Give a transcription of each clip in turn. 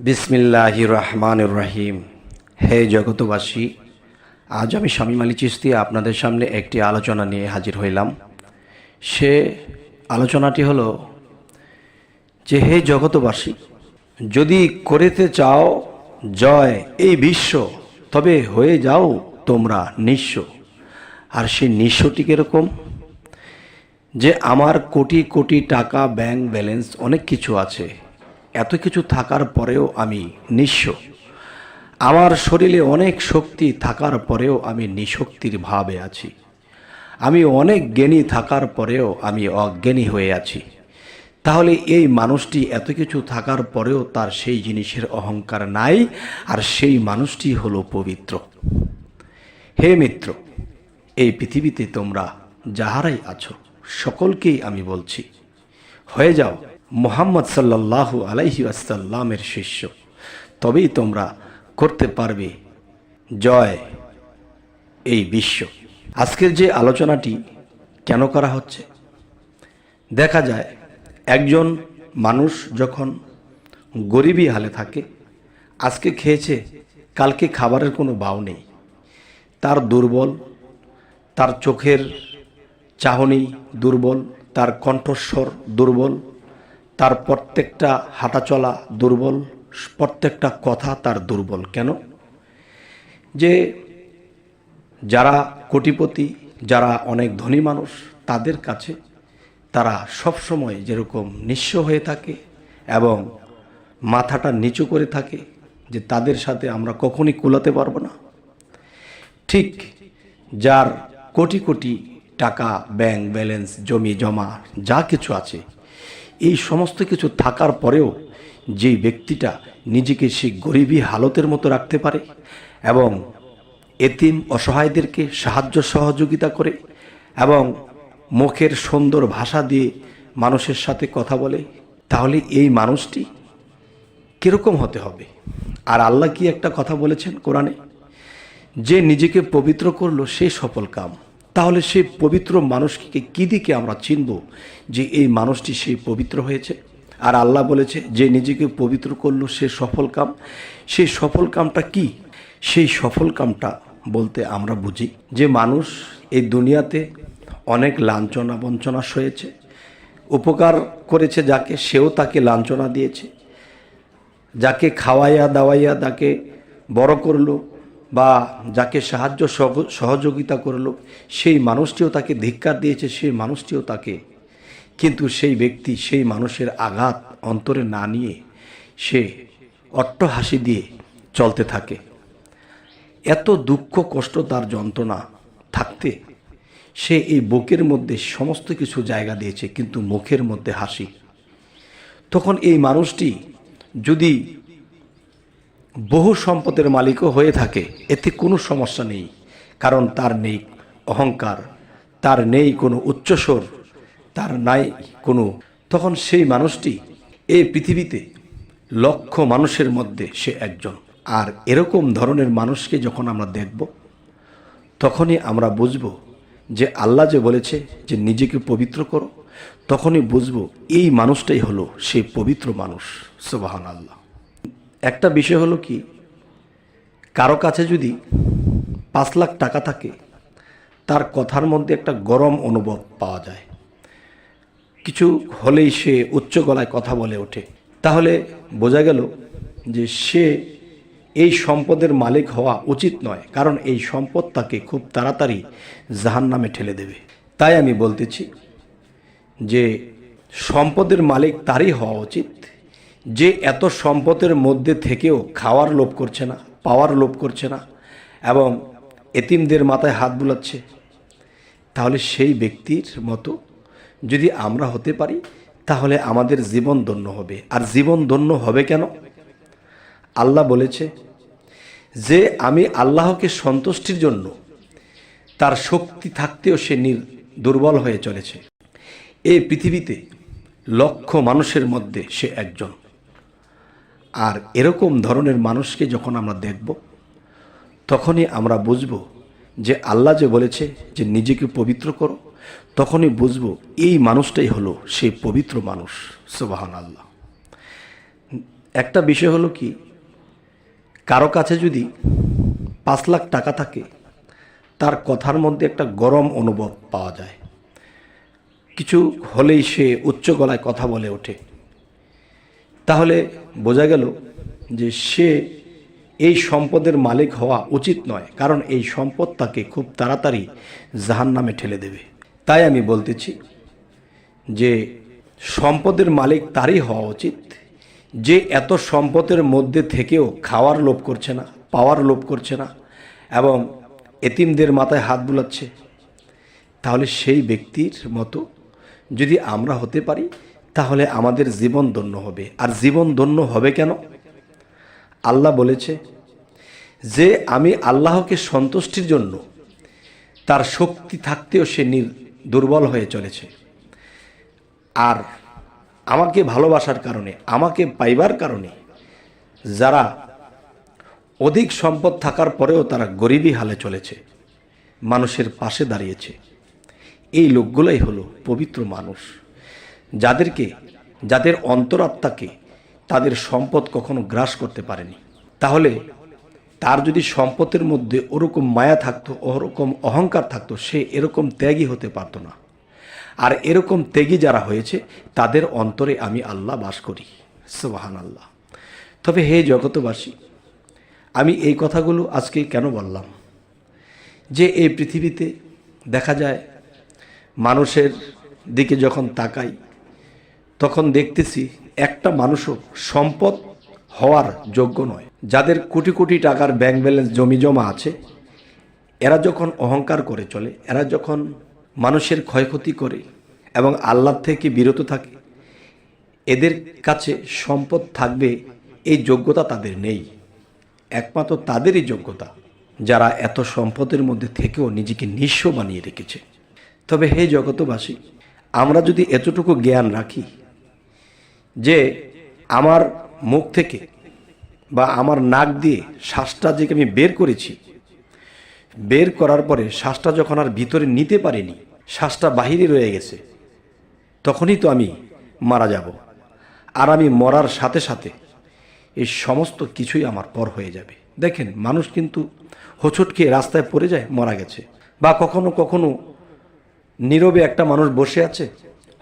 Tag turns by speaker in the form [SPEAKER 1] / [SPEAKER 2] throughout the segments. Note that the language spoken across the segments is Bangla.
[SPEAKER 1] বিসমিল্লাহ রহমান রহিম। হে জগতবাসী আজ আমি স্বামী মালি চিস্তি আপনাদের সামনে একটি আলোচনা নিয়ে হাজির হইলাম। সে আলোচনাটি হলো যে, হে জগতবাসী যদি করিতে চাও জয় এই বিশ্ব, তবে হয়ে যাও তোমরা নিঃস্ব। আর সেই নিঃস্বটি কীরকম? যে, আমার কোটি কোটি টাকা ব্যাংক ব্যালেন্স অনেক কিছু আছে। এত কিছু থাকার পরেও আমি নিঃস্ব। আমার শরীরে অনেক শক্তি থাকার পরেও আমি নিশক্তির ভাবে আছি। আমি অনেক জ্ঞানী থাকার পরেও আমি অজ্ঞানী হয়ে আছি। তাহলে এই মানুষটি এত কিছু থাকার পরেও তার সেই জিনিসের অহংকার নাই, আর সেই মানুষটি হলো পবিত্র। হে মিত্র, এই পৃথিবীতে তোমরা যাহারাই আছো, সকলকেই আমি বলছি, হয়ে যাও। মোহাম্মদ সাল্লাল্লাহু আলাইহি আসাল্লামের শিষ্য। তবেই তোমরা করতে পারবে জয় এই বিশ্ব। আজকের যে আলোচনাটি কেন করা হচ্ছে? দেখা যায়, একজন মানুষ যখন গরিবী হালে থাকে, আজকে খেয়েছে, কালকে খাবারের কোনো বাও নেই। তার দুর্বল, তার চোখের চাহনি দুর্বল, তার কণ্ঠস্বর দুর্বল তার প্রত্যেকটা হাঁটাচলা দুর্বল, প্রত্যেকটা কথা তার দুর্বল। কেন? যে যারা কোটিপতি, যারা অনেক ধনী মানুষ, তাদের কাছে তারা সব সময় যেরকম নিঃস্ব হয়ে থাকে এবং মাথাটা নিচু করে থাকে যে তাদের সাথে আমরা কখনই কুলাতে পারব না। ঠিক যার কোটি কোটি টাকা ব্যাংক ব্যালেন্স, জমি, জমা, যা কিছু আছে এই সমস্ত কিছু থাকার পরেও যেই ব্যক্তিটা নিজেকে সেই গরিবী হালতের মতো রাখতে পারে এবং এতিম অসহায়দেরকে সাহায্য সহযোগিতা করে এবং মুখের সুন্দর ভাষা দিয়ে মানুষের সাথে কথা বলে, তাহলে এই মানুষটি কীরকম হতে হবে? আর আল্লাহ কি একটা কথা বলেছেন কোরআনে? যে নিজেকে পবিত্র করল সে সফল কাম। তাহলে সেই পবিত্র মানুষকে কী দিকে আমরা চিনব যে এই মানুষটি সেই পবিত্র হয়েছে? আর আল্লাহ বলেছে, যে নিজেকে পবিত্র করল সে সফল কাম। সেই সফল কামটা কি? সেই সফল কামটা বলতে আমরা বুঝি যে মানুষ এই দুনিয়াতে অনেক লাঞ্ছনা বঞ্চনা সয়েছে, উপকার করেছে যাকে, সেও তাকে লাঞ্ছনা দিয়েছে। যাকে খাওয়াইয়া দাওয়াইয়া তাকে বড় করল বা যাকে সাহায্য সহ- সহযোগিতা করল, সেই মানুষটিও তাকে ধিক্কার দিয়েছে, সেই মানুষটিও তাকে। কিন্তু সেই ব্যক্তি সেই মানুষের আঘাত অন্তরে না নিয়ে সে অট্ট হাসি দিয়ে চলতে থাকে। এত দুঃখ, কষ্ট, তার যন্ত্রণা থাকতে সে এই বুকের মধ্যে সমস্ত কিছু জায়গা দিয়েছে, কিন্তু মুখের মধ্যে হাসি। তখন এই মানুষটি যদি বহু সম্পদের মালিকও হয়ে থাকে। এতে কোনো সমস্যা নেই, কারণ তার নেই অহংকার, তার নেই কোনো উচ্চস্বর, তার নাই কোনো। তখন সেই মানুষটি এই পৃথিবীতে লক্ষ মানুষের মধ্যে সে একজন। আর এরকম ধরনের মানুষকে যখন আমরা দেখব, তখনই আমরা বুঝব যে আল্লাহ যে বলেছে যে নিজেকে পবিত্র করো, তখনই বুঝব এই মানুষটাই হলো সেই পবিত্র মানুষ। সুবাহান আল্লাহ একটা বিষয় হলো কি, কারও কাছে যদি পাঁচ লাখ টাকা থাকে, তার কথার মধ্যে একটা গরম অনুভব পাওয়া যায়। কিছু হলেই সে উচ্চ গলায় কথা বলে ওঠে। তাহলে বোঝা গেল যে সে এই সম্পদের মালিক হওয়া উচিত নয়, কারণ এই সম্পদ তাকে খুব তাড়াতাড়ি জাহান নামে ঠেলে দেবে। তাই আমি বলতেছি যে সম্পদের মালিক তারই হওয়া উচিত। যে এত সম্পদের মধ্যে থেকেও খাওয়ার লোভ করছে না, পাওয়ার লোভ করছে না এবং এতিমদের মাথায় হাত বুলাচ্ছে, তাহলে সেই ব্যক্তির মতো যদি আমরা হতে পারি, তাহলে আমাদের জীবন ধন্য হবে। আর জীবন ধন্য হবে কেন? আল্লাহ বলেছে যে আমি আল্লাহকে সন্তুষ্টির জন্য তার শক্তি থাকতেও সে নির দুর্বল হয়ে চলেছে। এই পৃথিবীতে লক্ষ মানুষের মধ্যে সে একজন। আর এরকম ধরনের মানুষকে যখন আমরা দেখব, তখনই আমরা বুঝব যে আল্লাহ যে বলেছে যে নিজেকে পবিত্র করো, তখনই বুঝব এই মানুষটাই হলো সেই পবিত্র মানুষ। সুবাহান আল্লাহ একটা বিষয় হলো কি, কারও কাছে যদি পাঁচ লাখ টাকা থাকে, তার কথার মধ্যে একটা গরম অনুভব পাওয়া যায়। কিছু হলেই সে উচ্চ গলায় কথা বলে ওঠে। তাহলে বোঝা গেল যে সে এই সম্পদের মালিক হওয়া উচিত নয়, কারণ এই সম্পদ তাকে খুব তাড়াতাড়ি জাহান নামে ঠেলে দেবে। তাই আমি বলতেছি যে সম্পদের মালিক তারই হওয়া উচিত, যে এত সম্পদের মধ্যে থেকেও খাওয়ার লোভ করছে না, পাওয়ার লোভ করছে না এবং এতিমদের মাথায় হাত বুলাচ্ছে। তাহলে সেই ব্যক্তির মতো যদি আমরা হতে পারি তাহলে আমাদের জীবন ধন্য হবে। আর জীবন ধন্য হবে কেন? আল্লাহ বলেছে, যে আমি আল্লাহকে সন্তুষ্টির জন্য তার শক্তি থাকতেও সে নির, দুর্বল হয়ে চলেছে। আর আমাকে ভালোবাসার কারণে, আমাকে পাইবার কারণে যারা অধিক সম্পদ থাকার পরেও তারা গরিবী হালে চলেছে, মানুষের পাশে দাঁড়িয়েছে। এই লোকগুলাই হলো পবিত্র মানুষ। যাদেরকে, যাদের অন্তরাত্মাকে তাদের সম্পদ কখনো গ্রাস করতে পারেনি। তাহলে তার যদি সম্পদের মধ্যে ওরকম মায়া থাকতো, ওরকম অহংকার থাকতো, সে এরকম ত্যাগী হতে পারতো না। আর এরকম ত্যাগী যারা হয়েছে, তাদের অন্তরে আমি আল্লাহ বাস করি। সুবাহান আল্লাহ তবে হে জগতবাসী আমি এই কথাগুলো আজকে কেন বললাম? যে এই পৃথিবীতে দেখা যায়, মানুষের দিকে যখন তাকাই তখন দেখতেছি একটা মানুষও সম্পদ হওয়ার যোগ্য নয়। যাদের কোটি কোটি টাকার ব্যাংক ব্যালেন্স জমি জমা আছে, এরা যখন অহংকার করে চলে, এরা যখন মানুষের ক্ষয়ক্ষতি করে এবং আল্লাহ থেকে বিরত থাকে, এদের কাছে সম্পদ থাকবে, এই যোগ্যতা তাদের নেই। একমাত্র তাদেরই যোগ্যতা, যারা এত সম্পদের মধ্যে থেকেও নিজেকে নিঃস্ব বানিয়ে রেখেছে। তবে হে জগতবাসী আমরা যদি এতটুকু জ্ঞান রাখি যে আমার মুখ থেকে বা আমার নাক দিয়ে শ্বাসটা যে আমি বের করেছি, বের করার পরে শ্বাসটা যখন আর ভিতরে নিতে পারিনি, শ্বাসটা বাহিরে রয়ে গেছে, তখনই তো আমি মারা যাব। আর আমি মরার সাথে সাথে এই সমস্ত কিছুই আমার পর হয়ে যাবে। দেখেন, মানুষ কিন্তু হোঁচট খেয়ে রাস্তায় পড়ে যায়, মারা গেছে। বা কখনো কখনো নীরবে একটা মানুষ বসে আছে,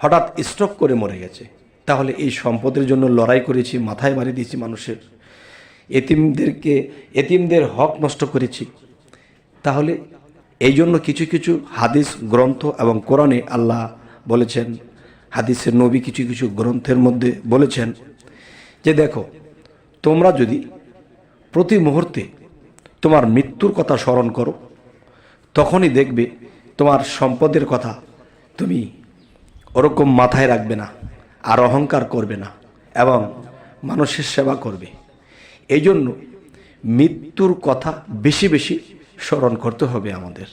[SPEAKER 1] হঠাৎ স্ট্রোক করে মরে গেছে। তাহলে এই সম্পদের জন্য লড়াই করেছি, মাথায় মারি দিয়েছি মানুষের। এতিমদেরকে, এতিমদের হক নষ্ট করেছি। তাহলে এই জন্য কিছু কিছু হাদিস, গ্রন্থ এবং কোরআনে আল্লাহ বলেছেন, হাদিসের নবী কিছু কিছু গ্রন্থের মধ্যে বলেছেন যে দেখো, তোমরা যদি প্রতি মুহূর্তে তোমার মৃত্যুর কথা স্মরণ করো, তখনই দেখবে তোমার সম্পদের কথা তুমি ওরকম মাথায় রাখবে না। আর অহংকার করবে না এবং মানুষের সেবা করবে। এই জন্য মৃত্যুর কথা বেশি বেশি স্মরণ করতে হবে আমাদের।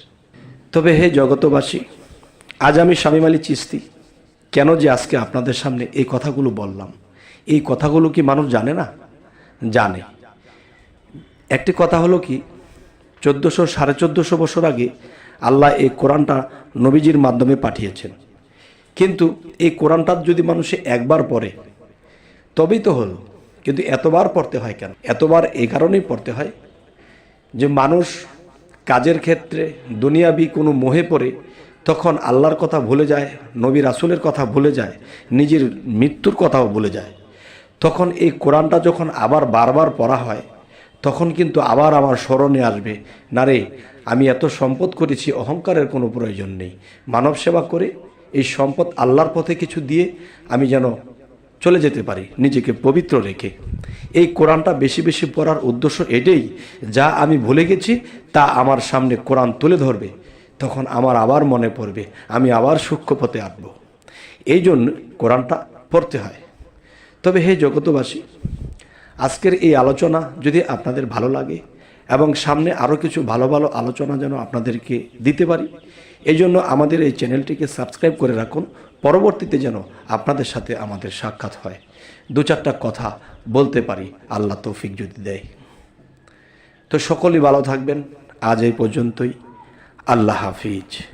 [SPEAKER 1] তবে হে জগতবাসী, আজ আমি স্বামী মালি চিস্তি। কেন যে আজকে আপনাদের সামনে এই কথাগুলো বললাম? এই কথাগুলো কি মানুষ জানে না? জানে। একটি কথা হলো কি, চোদ্দোশো সাড়ে চোদ্দোশো বছর আগে আল্লাহ এই কোরআনটা নবীজির মাধ্যমে পাঠিয়েছেন। কিন্তু এই কোরআনটা যদি মানুষে একবার পড়ে, তবেই তো হলো। কিন্তু এতবার পড়তে হয় কেন? এতবার এই কারণেই পড়তে হয় যে মানুষ কাজের ক্ষেত্রে দুনিয়াবি কোনো মোহে পড়ে, তখন আল্লাহর কথা ভুলে যায়, নবী রাসুলের কথা ভুলে যায়, নিজের মৃত্যুর কথাও ভুলে যায়। তখন এই কোরআনটা যখন আবার বারবার পড়া হয়, তখন কিন্তু আবার আমার স্মরণে আসবে, না রে, আমি এত সম্পদ করেছি, অহংকারের কোনো প্রয়োজন নেই। মানব সেবা করে এই সম্পদ আল্লাহর পথে কিছু দিয়ে আমি যেন চলে যেতে পারি, নিজেকে পবিত্র রেখে। এই কোরআনটা বেশি বেশি পড়ার উদ্দেশ্য এটাই, যা আমি ভুলে গেছি, তা আমার সামনে কোরআন তুলে ধরবে, তখন আমার আবার মনে পড়বে, আমি আবার সূক্ষ্ম পথে আঁটব এই জন্য কোরআনটা পড়তে হয়। তবে হে জগতবাসী আজকের এই আলোচনা যদি আপনাদের ভালো লাগে এবং সামনে আরও কিছু ভালো ভালো আলোচনা যেন আপনাদেরকে দিতে পারি এই জন্য আমাদের এই চ্যানেলটিকে সাবস্ক্রাইব করে রাখুন। পরবর্তীতে যেন আপনাদের সাথে আমাদের সাক্ষাৎ হয়। দু চারটা কথা বলতে পারি, আল্লাহ তৌফিক যদি দেয়। তো সকলেই ভালো থাকবেন। আজ এই পর্যন্তই। আল্লাহ হাফিজ।